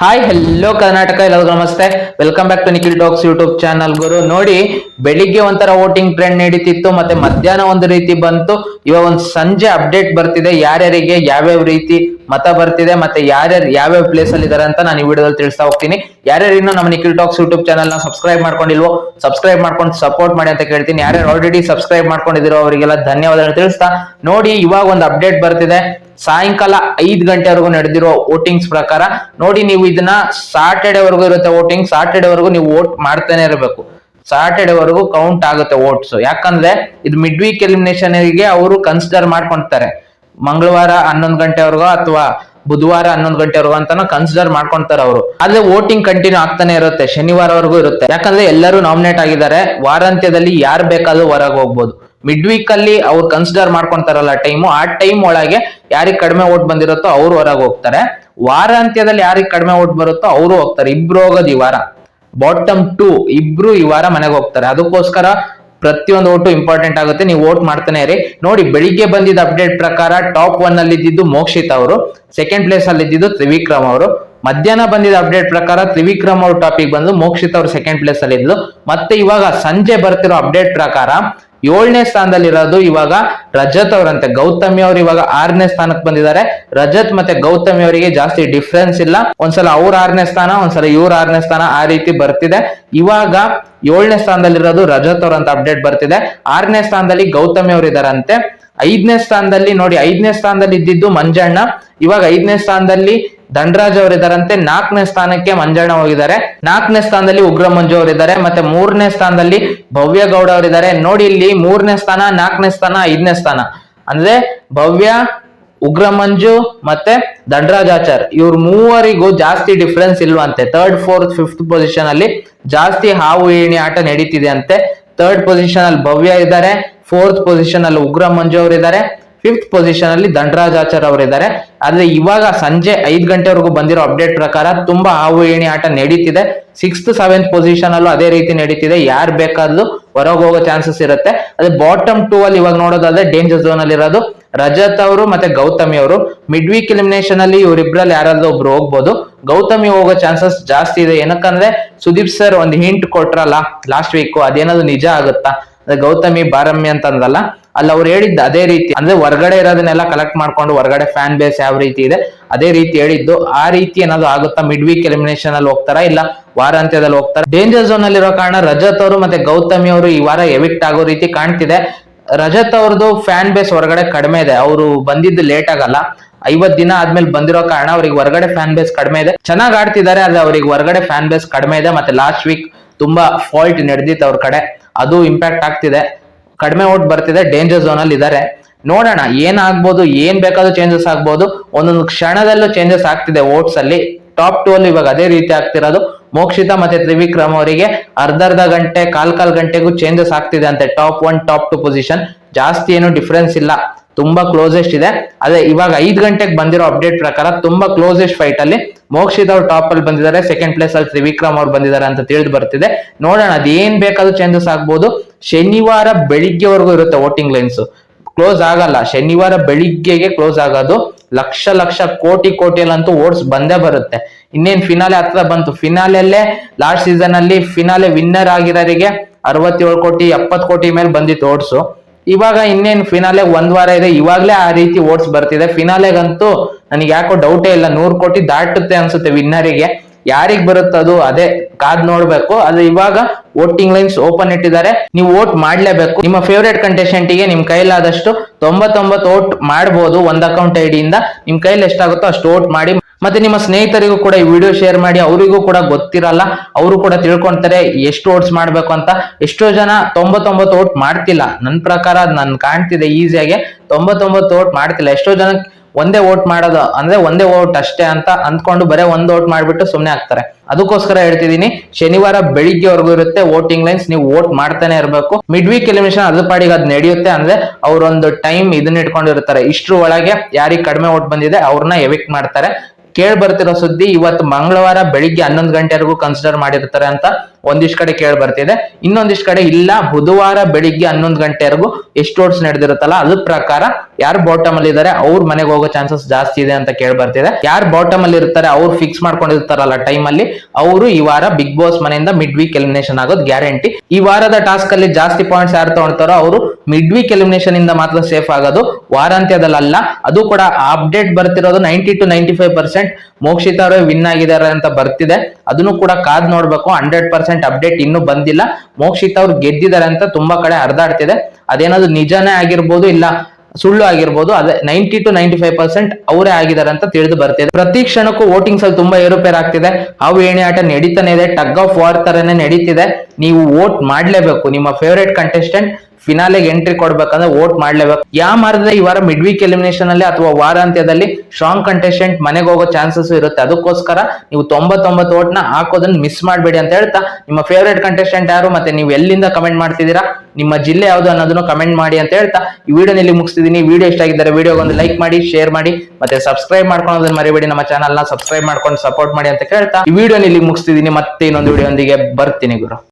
Hi hello Karnataka ಎಲ್ಲರಿಗೂ ನಮಸ್ತೆ. Welcome back to Nikhil talks YouTube channel ಗುರು, ನೋಡಿ, ಬೆಳಿಗ್ಗೆ ಒಂಥರ ವೋಟಿಂಗ್ ಟ್ರೆಂಡ್ ನಡೀತಿತ್ತು, ಮತ್ತೆ ಮಧ್ಯಾಹ್ನ ಒಂದು ರೀತಿ ಬಂತು. ಇವಾಗ ಒಂದು ಸಂಜೆ ಅಪ್ಡೇಟ್ ಬರ್ತಿದೆ, ಯಾರ್ಯಾರಿಗೆ ಯಾವ್ಯಾವ ರೀತಿ ಮತ ಬರ್ತಿದೆ, ಮತ್ತೆ ಯಾರ್ಯಾರು ಯಾವ್ಯಾವ ಪ್ಲೇಸ್ ಅಲ್ಲಿ ಇದಾರೆ ಅಂತ ನಾನು ಈ ವಿಡಿಯೋದಲ್ಲಿ ತಿಳಿಸ್ತಾ ಹೋಗ್ತೀನಿ. ಯಾರ್ಯಾರು ಇನ್ನು ನಮ್ಮ ನಿಖಿಲ್ ಟಾಕ್ಸ್ ಯೂಟ್ಯೂಬ್ ಚಾನಲ್ನ ಸಬ್ಸ್ಕ್ರೈಬ್ ಮಾಡ್ಕೊಂಡಿಲ್ವೋ ಸಬ್ಸ್ಕ್ರೈಬ್ ಮಾಡ್ಕೊಂಡು ಸಪೋರ್ಟ್ ಮಾಡಿ ಅಂತ ಕೇಳ್ತೀನಿ. ಯಾರ್ಯಾರು ಆಲ್ರೆಡಿ ಸಬ್ಸ್ಕ್ರೈಬ್ ಮಾಡ್ಕೊಂಡಿದ್ರು ಅವರಿಗೆಲ್ಲ ಧನ್ಯವಾದ ತಿಳಿಸ್ತಾ. ನೋಡಿ, ಇವಾಗ ಒಂದು ಅಪ್ಡೇಟ್ ಬರ್ತಿದೆ. ಸಾಯಂಕಾಲ ಐದು ಗಂಟೆವರೆಗೂ ನಡೆದಿರೋ ವೋಟಿಂಗ್ಸ್ ಪ್ರಕಾರ, ನೋಡಿ ನೀವು ಇದನ್ನ ಸಾಟರ್ಡೆ ವರೆಗೂ ಇರುತ್ತೆ ವೋಟಿಂಗ್ ಸಾಟರ್ಡೆ ವರೆಗೂ ನೀವು ವೋಟ್ ಮಾಡ್ತಾನೆ ಇರಬೇಕು. ಸಾಟರ್ಡೆ ವರೆಗೂ ಕೌಂಟ್ ಆಗುತ್ತೆ ವೋಟ್ಸ್ ಯಾಕಂದ್ರೆ ಇದು ಮಿಡ್ ವೀಕ್ ಎಲಿಮಿನೇಷನ್ಗೆ ಅವರು ಕನ್ಸಿಡರ್ ಮಾಡ್ಕೊಂತಾರೆ. ಮಂಗಳವಾರ ಹನ್ನೊಂದು ಗಂಟೆವರೆಗೂ ಅಥವಾ ಬುಧವಾರ ಹನ್ನೊಂದು ಗಂಟೆವರೆಗೂ ಅಂತಾನು ಕನ್ಸಿಡರ್ ಮಾಡ್ಕೊಂತಾರೆ ಅವರು. ಆದ್ರೆ ವೋಟಿಂಗ್ ಕಂಟಿನ್ಯೂ ಆಗ್ತಾನೆ ಇರುತ್ತೆ, ಶನಿವಾರವರೆಗೂ ಇರುತ್ತೆ. ಯಾಕಂದ್ರೆ ಎಲ್ಲರೂ ನಾಮಿನೇಟ್ ಆಗಿದ್ದಾರೆ. ವಾರಾಂತ್ಯದಲ್ಲಿ ಯಾರು ಬೇಕಾದ್ರೂ ಹೊರಗೆ ಹೋಗ್ಬೋದು. ಮಿಡ್ ವೀಕ್ ಅಲ್ಲಿ ಅವ್ರು ಕನ್ಸಿಡರ್ ಮಾಡ್ಕೊಂತಾರಲ್ಲ ಟೈಮು ಆ ಟೈಮ್ ಒಳಗೆ ಯಾರಿಗೆ ಕಡಿಮೆ ವೋಟ್ ಬಂದಿರುತ್ತೋ ಅವ್ರು ಹೊರಗೆ ಹೋಗ್ತಾರೆ. ವಾರಾಂತ್ಯದಲ್ಲಿ ಯಾರಿಗೆ ಕಡಿಮೆ ಓಟ್ ಬರುತ್ತೋ ಅವರು ಹೋಗ್ತಾರೆ. ಇಬ್ರು ಹೋಗೋದು ಈ ವಾರ. ಬಾಟಮ್ ಟೂ ಇಬ್ರು ಈ ವಾರ ಮನೆಗೆ ಹೋಗ್ತಾರೆ. ಅದಕ್ಕೋಸ್ಕರ ಪ್ರತಿಯೊಂದು ಓಟು ಇಂಪಾರ್ಟೆಂಟ್ ಆಗುತ್ತೆ. ನೀವು ಓಟ್ ಮಾಡ್ತಾನೆ ಇರಿ. ನೋಡಿ, ಬೆಳಿಗ್ಗೆ ಬಂದಿದ್ದ ಅಪ್ಡೇಟ್ ಪ್ರಕಾರ ಟಾಪ್ ಒನ್ ಅಲ್ಲಿ ಇದ್ದಿದ್ದು ಮೋಕ್ಷಿತ್ ಅವರು ಸೆಕೆಂಡ್ ಪ್ಲೇಸ್ ಅಲ್ಲಿ ಇದ್ದಿದ್ದು ತ್ರಿವಿಕ್ರಮ್ ಅವರು. ಮಧ್ಯಾಹ್ನ ಬಂದಿದ್ದ ಅಪ್ಡೇಟ್ ಪ್ರಕಾರ ತ್ರಿವಿಕ್ರಮ್ ಅವ್ರ ಟಾಪಿಕ್ ಬಂದು ಮೋಕ್ಷಿತ್ ಅವರು ಸೆಕೆಂಡ್ ಪ್ಲೇಸ್ ಅಲ್ಲಿ ಇದ್ಲು ಮತ್ತೆ ಇವಾಗ ಸಂಜೆ ಬರ್ತಿರೋ ಅಪ್ಡೇಟ್ ಪ್ರಕಾರ ಏಳನೇ ಸ್ಥಾನದಲ್ಲಿ ಇರೋದು ಇವಾಗ ರಜತ್ ಅವರಂತೆ. ಗೌತಮಿ ಅವರು ಇವಾಗ ಆರನೇ ಸ್ಥಾನಕ್ಕೆ ಬಂದಿದ್ದಾರೆ. ರಜತ್ ಮತ್ತೆ ಗೌತಮಿ ಅವರಿಗೆ ಜಾಸ್ತಿ ಡಿಫ್ರೆನ್ಸ್ ಇಲ್ಲ. ಒಂದ್ಸಲ ಅವ್ರ ಆರನೇ ಸ್ಥಾನ, ಒಂದ್ಸಲ ಇವ್ರ ಆರನೇ ಸ್ಥಾನ ಆ ರೀತಿ ಬರ್ತಿದೆ. ಇವಾಗ ಏಳನೇ ಸ್ಥಾನದಲ್ಲಿರೋದು ರಜತ್ ಅವರಂತ ಅಪ್ಡೇಟ್ ಬರ್ತಿದೆ. ಆರನೇ ಸ್ಥಾನದಲ್ಲಿ ಗೌತಮಿ ಅವರು ಇದಾರಂತೆ ಐದನೇ ಸ್ಥಾನದಲ್ಲಿ ನೋಡಿ, ಐದನೇ ಸ್ಥಾನದಲ್ಲಿ ಇದ್ದಿದ್ದು ಮಂಜಣ್ಣ. ಇವಾಗ ಐದನೇ ಸ್ಥಾನದಲ್ಲಿ ಧನರಾಜ್ ಅವರಿದ್ದಾರಂತೆ. ನಾಲ್ಕನೇ ಸ್ಥಾನಕ್ಕೆ ಮಂಜಣ್ಣ ಹೋಗಿದ್ದಾರೆ. ನಾಲ್ಕನೇ ಸ್ಥಾನದಲ್ಲಿ ಉಗ್ರ ಮಂಜು ಅವರಿದ್ದಾರೆ. ಮತ್ತೆ ಮೂರನೇ ಸ್ಥಾನದಲ್ಲಿ ಭವ್ಯ ಗೌಡ ಅವರಿದ್ದಾರೆ. ನೋಡಿ ಇಲ್ಲಿ ಮೂರನೇ ಸ್ಥಾನ, ನಾಲ್ಕನೇ ಸ್ಥಾನ, ಐದನೇ ಸ್ಥಾನ. ಅಂದ್ರೆ ಭವ್ಯ ಉಗ್ರ ಮಂಜು ಮತ್ತೆ ದಂಡರಾಜಾಚಾರ್ ಇವ್ರ ಮೂವರಿಗೂ ಜಾಸ್ತಿ ಡಿಫ್ರೆನ್ಸ್ ಇಲ್ವಂತೆ. ಥರ್ಡ್ ಫೋರ್ತ್ ಫಿಫ್ತ್ ಪೊಸಿಷನ್ ಅಲ್ಲಿ ಜಾಸ್ತಿ ಹಾವು ಏಣಿ ಆಟ ನಡೀತಿದೆ ಅಂತೆ. ಥರ್ಡ್ ಪೊಸಿಷನ್ ಅಲ್ಲಿ ಭವ್ಯ ಇದ್ದಾರೆ. ಫೋರ್ತ್ ಪೊಸಿಷನ್ ಅಲ್ಲಿ ಉಗ್ರ ಮಂಜು ಅವರಿದ್ದಾರೆ. ಫಿಫ್ತ್ ಪೊಸಿಷನ್ ಅಲ್ಲಿ ದಂಡರಾಜ್ ಆಚಾರ್ ಅವರಿದ್ದಾರೆ. ಆದ್ರೆ ಇವಾಗ ಸಂಜೆ ಐದ್ ಗಂಟೆವರೆಗೂ ಬಂದಿರೋ ಅಪ್ಡೇಟ್ ಪ್ರಕಾರ ತುಂಬಾ ಹಾವು ಏಣಿ ಆಟ ನಡೀತಿದೆ. ಸಿಕ್ಸ್ತ್ ಸೆವೆಂತ್ ಪೊಸಿಷನ್ ಅಲ್ಲೂ ಅದೇ ರೀತಿ ನಡೀತಿದೆ. ಯಾರು ಬೇಕಾದ್ರೂ ಹೊರಗೆ ಹೋಗೋ ಚಾನ್ಸಸ್ ಇರುತ್ತೆ. ಅದೇ ಬಾಟಮ್ ಟೂ ಅಲ್ಲಿ ಇವಾಗ ನೋಡೋದಾದ್ರೆ ಡೇಂಜರ್ ಝೋನ್ ಅಲ್ಲಿ ಇರೋದು ರಜತ್ ಅವರು ಮತ್ತೆ ಗೌತಮಿ ಅವರು. ಮಿಡ್ ವೀಕ್ ಎಲಿಮಿನೇಷನ್ ಅಲ್ಲಿ ಇವರಿಬ್ರಲ್ಲಿ ಯಾರಾದ್ರೂ ಒಬ್ರು ಹೋಗ್ಬೋದು. ಗೌತಮಿ ಹೋಗೋ ಚಾನ್ಸಸ್ ಜಾಸ್ತಿ ಇದೆ. ಏನಕ್ಕಂದ್ರೆ ಸುದೀಪ್ ಸರ್ ಒಂದು ಹಿಂಟ್ ಕೊಟ್ರಲ್ಲ ಲಾಸ್ಟ್ ವೀಕ್ ಅದೇನಾದ್ರು ನಿಜ ಆಗುತ್ತಾ? ಗೌತಮಿ ಬಾರಮ್ಮಿ ಅಂತ ಅಂದಲ್ಲ ಅಲ್ಲಿ ಅವ್ರು ಹೇಳಿದ್ದು ಅದೇ ರೀತಿ, ಅಂದ್ರೆ ಹೊರಗಡೆ ಇರೋದನ್ನೆಲ್ಲ ಕಲೆಕ್ಟ್ ಮಾಡ್ಕೊಂಡು ಹೊರಗಡೆ ಫ್ಯಾನ್ ಬೇಸ್ ಯಾವ ರೀತಿ ಇದೆ, ಅದೇ ರೀತಿ ಹೇಳಿದ್ದು, ಆ ರೀತಿ ಏನಾದ್ರು ಆಗುತ್ತಾ ಮಿಡ್ ವೀಕ್ ಎಲಿಮಿನೇಷನ್ ಅಲ್ಲಿ ಹೋಗ್ತಾರಾ ಇಲ್ಲ ವಾರಾಂತ್ಯದಲ್ಲಿ ಹೋಗ್ತಾರೆ? ಡೇಂಜರ್ ಝೋನ್ ಅಲ್ಲಿರೋ ಕಾರಣ ರಜತ್ ಅವರು ಮತ್ತೆ ಗೌತಮಿ ಅವರು ಈ ವಾರ ಎವಿಕ್ಟ್ ಆಗೋ ರೀತಿ ಕಾಣ್ತಿದೆ. ರಜತ್ ಅವ್ರದ್ದು ಫ್ಯಾನ್ ಬೇಸ್ ಹೊರಗಡೆ ಕಡಿಮೆ ಇದೆ, ಅವರು ಬಂದಿದ್ದು ಲೇಟ್ ಆಗಲ್ಲ, ಐವತ್ ದಿನ ಆದ್ಮೇಲೆ ಬಂದಿರೋ ಕಾರಣ ಅವ್ರಿಗೆ ಹೊರಗಡೆ ಫ್ಯಾನ್ ಬೇಸ್ ಕಡಿಮೆ ಇದೆ. ಚೆನ್ನಾಗಿ ಆಡ್ತಿದ್ದಾರೆ, ಆದ್ರೆ ಅವ್ರಿಗೆ ಹೊರಗಡೆ ಫ್ಯಾನ್ ಬೇಸ್ ಕಡಿಮೆ ಇದೆ, ಮತ್ತೆ ಲಾಸ್ಟ್ ವೀಕ್ ತುಂಬಾ ಫಾಲ್ಟ್ ನಡೆದಿತ್ತು ಅವ್ರ ಕಡೆ. ಅದು ಇಂಪ್ಯಾಕ್ಟ್ ಆಗ್ತಿದೆ. ಕಡಿಮೆ ಓಟ್ ಬರ್ತಿದೆ ಡೇಂಜರ್ ಝೋನ್ ಅಲ್ಲಿ ಇದ್ದಾರೆ. ನೋಡೋಣ, ಏನಾಗ್ಬೋದು, ಏನ್ ಬೇಕಾದ್ರೂ ಚೇಂಜಸ್ ಆಗ್ಬೋದು. ಒಂದೊಂದು ಕ್ಷಣದಲ್ಲೂ ಚೇಂಜಸ್ ಆಗ್ತಿದೆ ಓಟ್ಸ್ ಅಲ್ಲಿ. ಟಾಪ್ ಟೂ ಅಲ್ಲಿ ಇವಾಗ ಅದೇ ರೀತಿ ಆಗ್ತಿರೋದು. ಮೋಕ್ಷಿತ ಮತ್ತೆ ತ್ರಿವಿಕ್ರಮ್ ಅವರಿಗೆ ಅರ್ಧ ಅರ್ಧ ಗಂಟೆ ಕಾಲ್ ಕಾಲ್ ಗಂಟೆಗೂ ಚೇಂಜಸ್ ಆಗ್ತಿದೆ ಅಂತೆ. Top one top two position ಜಾಸ್ತಿ ಏನು ಡಿಫ್ರೆನ್ಸ್ ಇಲ್ಲ. ತುಂಬಾ ಕ್ಲೋಸೆಸ್ಟ್ ಇದೆ. ಅದೇ ಇವಾಗ ಐದು ಗಂಟೆಗೆ ಬಂದಿರೋ ಅಪ್ಡೇಟ್ ಪ್ರಕಾರ ತುಂಬಾ ಕ್ಲೋಸೆಸ್ಟ್ ಫೈಟ್ ಅಲ್ಲಿ ಮೋಕ್ಷಿತ್ ಅವ್ರು ಟಾಪ್ ಅಲ್ಲಿ ಬಂದಿದ್ದಾರೆ ಸೆಕೆಂಡ್ ಪ್ಲೇಸ್ ಅಲ್ಲಿ ತ್ರಿವಿಕ್ರಮ್ ಅವ್ರು ಬಂದಿದ್ದಾರೆ ಅಂತ ತಿಳಿದು ಬರ್ತಿದೆ. ನೋಡೋಣ ಅದೇನ್ ಬೇಕಾದ್ರೂ ಚೇಂಜಸ್ ಆಗ್ಬೋದು. ಶನಿವಾರ ಬೆಳಿಗ್ಗೆವರೆಗೂ ಇರುತ್ತೆ ವೋಟಿಂಗ್ ಲೈನ್ಸ್ ಕ್ಲೋಸ್ ಆಗಲ್ಲ. ಶನಿವಾರ ಬೆಳಿಗ್ಗೆಗೆ ಕ್ಲೋಸ್ ಆಗೋದು ಲಕ್ಷ ಲಕ್ಷ, ಕೋಟಿ, ಕೋಟಿಯಲ್ಲಂತೂ ಓಟ್ಸ್ ಬಂದೇ ಬರುತ್ತೆ. ಇನ್ನೇನ್ ಫಿನಾಲೆ ಹತ್ರ ಬಂತು. ಫಿನಾಲೆಲ್ಲೇ ಲಾಸ್ಟ್ ಸೀಸನ್ ಅಲ್ಲಿ ಫಿನಾಲೆ ವಿನ್ನರ್ ಆಗಿರೋರಿಗೆ ಅರವತ್ತೇಳು ಕೋಟಿ, ಎಪ್ಪತ್ತು ಕೋಟಿ ಮೇಲೆ ಬಂದಿತ್ತು ಓಟ್ಸು ಇವಾಗ ಇನ್ನೇನ್ ಫಿನಾಲೆ ಒಂದ್ ವಾರ ಇದೆ. ಇವಾಗ್ಲೇ ಆ ರೀತಿ ಓಟ್ಸ್ ಬರ್ತಿದೆ. ಫಿನಾಲೆಗಂತೂ ನನಗೆ ಯಾಕೋ ಡೌಟೇ ಇಲ್ಲ. ನೂರ್ ಕೋಟಿ ದಾಟುತ್ತೆ ಅನ್ಸುತ್ತೆ ವಿನ್ನರಿಗೆ ಯಾರಿಗ್ ಬರುತ್ತೆ ಅದು ಅದೇ ಕಾದ್ ನೋಡ್ಬೇಕು. ಅದು ಇವಾಗ ವೋಟಿಂಗ್ ಲೈನ್ಸ್ ಓಪನ್ ಇಟ್ಟಿದ್ದಾರೆ. ನೀವು ವೋಟ್ ಮಾಡ್ಲೇಬೇಕು. ನಿಮ್ಮ ಫೇವ್ರೇಟ್ ಕಂಟೆಸ್ಟೆಂಟ್ಗೆ ನಿಮ್ ಕೈಲಾದಷ್ಟು ತೊಂಬತ್ತೊಂಬತ್ತು ವೋಟ್ ಮಾಡಬಹುದು ಒಂದ್ ಅಕೌಂಟ್ ಐಡಿಯಿಂದ ನಿಮ್ ಕೈಲಿ ಎಷ್ಟಾಗುತ್ತೋ ಅಷ್ಟು ವೋಟ್ ಮಾಡಿ ಮತ್ತೆ ನಿಮ್ಮ ಸ್ನೇಹಿತರಿಗೂ ಕೂಡ ಈ ವಿಡಿಯೋ ಶೇರ್ ಮಾಡಿ, ಅವರಿಗೂ ಕೂಡ ಗೊತ್ತಿರಲ್ಲ, ಅವರು ಕೂಡ ತಿಳ್ಕೊಂತಾರೆ ಎಷ್ಟು ಓಟ್ಸ್ ಮಾಡ್ಬೇಕು ಅಂತ. ಎಷ್ಟೋ ಜನ ತೊಂಬತ್ತೊಂಬತ್ತು ಓಟ್ ಮಾಡ್ತಿಲ್ಲ. ನನ್ನ ಪ್ರಕಾರ ನನ್ ಕಾಣ್ತಿದೆ ಈಸಿಯಾಗಿ ತೊಂಬತ್ತೊಂಬತ್ತು ಓಟ್ ಮಾಡ್ತಿಲ್ಲ. ಎಷ್ಟೋ ಜನ ಒಂದೇ ಓಟ್ ಮಾಡೋದು ಅಂದ್ರೆ ಒಂದೇ ಓಟ್ ಅಷ್ಟೇ ಅಂತ ಅಂದ್ಕೊಂಡು ಬರೇ ಒಂದ್ ಓಟ್ ಮಾಡ್ಬಿಟ್ಟು ಸುಮ್ಮನೆ ಆಗ್ತಾರೆ. ಅದಕ್ಕೋಸ್ಕರ ಹೇಳ್ತಿದೀನಿ ಶನಿವಾರ ಬೆಳಿಗ್ಗೆವರೆಗೂ ಇರುತ್ತೆ ವೋಟಿಂಗ್ ಲೈನ್ಸ್ ನೀವು ವೋಟ್ ಮಾಡ್ತಾನೆ ಇರಬೇಕು. ಮಿಡ್ ವೀಕ್ ಎಲಿಮಿನೇಷನ್ ಅದ್ರ ಪಾಡಿಗೆ ಅದ್ ನಡೆಯುತ್ತೆ ಅಂದ್ರೆ ಅವರೊಂದು ಟೈಮ್ ಇದನ್ನ ಇಟ್ಕೊಂಡಿರ್ತಾರೆ. ಇಷ್ಟ್ರ ಒಳಗೆ ಯಾರಿಗೆ ಕಡಿಮೆ ಓಟ್ ಬಂದಿದೆ ಅವ್ರನ್ನ ಎವಿಕ್ಟ್ ಮಾಡ್ತಾರೆ. ಕೇಳ್ ಬರ್ತಿರೋ ಸುದ್ದಿ ಇವತ್ತು ಮಂಗಳವಾರ ಬೆಳಿಗ್ಗೆ ಹನ್ನೊಂದು ಗಂಟೆವರೆಗೂ ಕನ್ಸಿಡರ್ ಮಾಡಿರ್ತಾರೆ ಅಂತ ಒಂದಿಷ್ಟು ಕಡೆ ಕೇಳಿ ಬರ್ತಿದೆ. ಇನ್ನೊಂದಿಷ್ಟು ಕಡೆ ಇಲ್ಲ, ಬುಧವಾರ ಬೆಳಿಗ್ಗೆ ಹನ್ನೊಂದು ಗಂಟೆವರೆಗೂ ಎಷ್ಟು ಓಟ್ಸ್ ನಡೆದಿರುತ್ತಲ್ಲ, ಅದ್ರ ಪ್ರಕಾರ ಯಾರು ಬಾಟಮ್ ಅಲ್ಲಿ ಇದಾರೆ, ಅವ್ರ ಮನೆಗೆ ಹೋಗೋ ಚಾನ್ಸಸ್ ಜಾಸ್ತಿ ಇದೆ ಅಂತ ಕೇಳಿ ಬರ್ತಿದೆ. ಯಾರು ಬಾಟಮ್ ಅಲ್ಲಿ ಇರ್ತಾರೆ, ಅವ್ರು ಫಿಕ್ಸ್ ಮಾಡ್ಕೊಂಡಿರ್ತಾರಲ್ಲ ಟೈಮ್ ಅಲ್ಲಿ, ಅವರು ಈ ವಾರ ಬಿಗ್ ಬಾಸ್ ಮನೆಯಿಂದ ಮಿಡ್ ವೀಕ್ ಎಲಿಮಿನೇಷನ್ ಆಗೋದು ಗ್ಯಾರಂಟಿ ಈ ವಾರದ ಟಾಸ್ಕ್ ಅಲ್ಲಿ ಜಾಸ್ತಿ ಪಾಯಿಂಟ್ಸ್ ಯಾರು ತಗೊಳ್ತಾರೋ ಅವರು ಮಿಡ್ ವೀಕ್ ಎಲಿಮಿನೇಷನ್ ಇಂದ ಮಾತ್ರ ಸೇಫ್ ಆಗೋದು. ವಾರಾಂತ್ಯದಲ್ಲ ಅದು ಕೂಡ update ಬರ್ತಿರೋದು ninety two ninety five percent Mokshitha ಅವರೇ ವಿನ್ ಆಗಿದ್ದಾರೆ ಅಂತ ಬರ್ತಿದೆ. ಅದನ್ನು ಕೂಡ ಕಾದ್ ನೋಡ್ಬೇಕು ಹಂಡ್ರೆಡ್ ಪರ್ಸೆಂಟ್ ಅಪ್ಡೇಟ್ ಇನ್ನೂ ಬಂದಿಲ್ಲ. ಮೋಕ್ಷಿತ ಅವ್ರು ಗೆದ್ದಿದ್ದಾರೆ ಅಂತ ತುಂಬಾ ಕಡೆ ಹರಿದಾಡ್ತಿದೆ. ಅದೇನಾದ್ರು ನಿಜನೇ ಆಗಿರ್ಬೋದು ಇಲ್ಲ ಸುಳ್ಳು ಆಗಿರ್ಬೋದು, ಅದೇ ninety two ninety five percent ಅವರೇ ಆಗಿದ್ದಾರೆ ಅಂತ ತಿಳಿದು ಬರ್ತಿದೆ. ಪ್ರತಿ ಕ್ಷಣಕ್ಕೂ ವೋಟಿಂಗ್ಸ್ ಅಲ್ಲಿ ತುಂಬಾ ಏರುಪೇರು ಆಗ್ತಿದೆ ಹಾವು ಏಣಿ ಆಟ ನಡೀತಾನೆ ಇದೆ. ಟಗ್ ಆಫ್ ವಾರ್ ತರನೇ ನಡೀತಿದೆ. ನೀವು ವೋಟ್ ಮಾಡ್ಲೇಬೇಕು. ನಿಮ್ಮ ಫೇವರೇಟ್ ಕಂಟೆಸ್ಟೆಂಟ್ ಫಿನಾಲೆಗೆ ಎಂಟ್ರಿ ಕೊಡ್ಬೇಕಂದ್ರೆ ವೋಟ್ ಮಾಡ್ಲೇಬೇಕು. ಯಾವ ಮಾರ್ಗದ ಈ ವಾರ ಮಿಡ್ ವೀಕ್ ಎಲಿಮಿನೇಷನ್ ಅಲ್ಲಿ ಅಥವಾ ವಾರಾಂತ್ಯದಲ್ಲಿ ಸ್ಟ್ರಾಂಗ್ ಕಂಟೆಸ್ಟೆಂಟ್ ಮನೆಗೆ ಹೋಗೋ ಚಾನ್ಸಸ್ ಇರುತ್ತೆ. ಅದಕ್ಕೋಸ್ಕರ ನೀವು ತೊಂಬತ್ತೊಂಬತ್ತು ವೋಟ್ನ ಹಾಕೋದನ್ನ ಮಿಸ್ ಮಾಡಬೇಡಿ ಅಂತ ಹೇಳ್ತಾ, ನಿಮ್ಮ ಫೇವ್ರೇಟ್ ಕಂಟೆಸ್ಟೆಂಟ್ ಯಾರು ಮತ್ತೆ ನೀವು ಎಲ್ಲಿಂದ ಕಮೆಂಟ್ ಮಾಡ್ತಿದ್ದೀರಾ, ನಿಮ್ಮ ಜಿಲ್ಲೆ ಯಾವುದು ಅನ್ನೋದನ್ನು ಕಮೆಂಟ್ ಮಾಡಿ ಅಂತ ಹೇಳ್ತಾ, ಈ ವಿಡಿಯೋ ಇಲ್ಲಿ ಮುಗಿಸ್ತಿದ್ದೀನಿ. ವಿಡಿಯೋ ಇಷ್ಟ ಆಗಿದ್ದಾರೆ ವಿಡಿಯೋಗೆ ಒಂದು ಲೈಕ್ ಮಾಡಿ ಶೇರ್ ಮಾಡಿ, ಮತ್ತೆ ಸಬ್ಸ್ಕ್ರೈಬ್ ಮಾಡ್ಕೊಳ್ಳೋದನ್ನ ಮರಿಬೇಡಿ. ನಮ್ಮ ಚಾನಲ್ನ ಸಬ್ಸ್ಕ್ರೈಬ್ ಮಾಡ್ಕೊಂಡು ಸಪೋರ್ಟ್ ಮಾಡಿ ಅಂತ ಕೇಳ್ತಾ, ಈ ವಿಡಿಯೋ ಇಲ್ಲಿ ಮುಗಿಸ್ತಿದ್ದೀನಿ. ಮತ್ತೆ ಇನ್ನೊಂದು ವಿಡಿಯೋ ಒಂದಿಗೆ ಬರ್ತೀನಿ ಗುರು.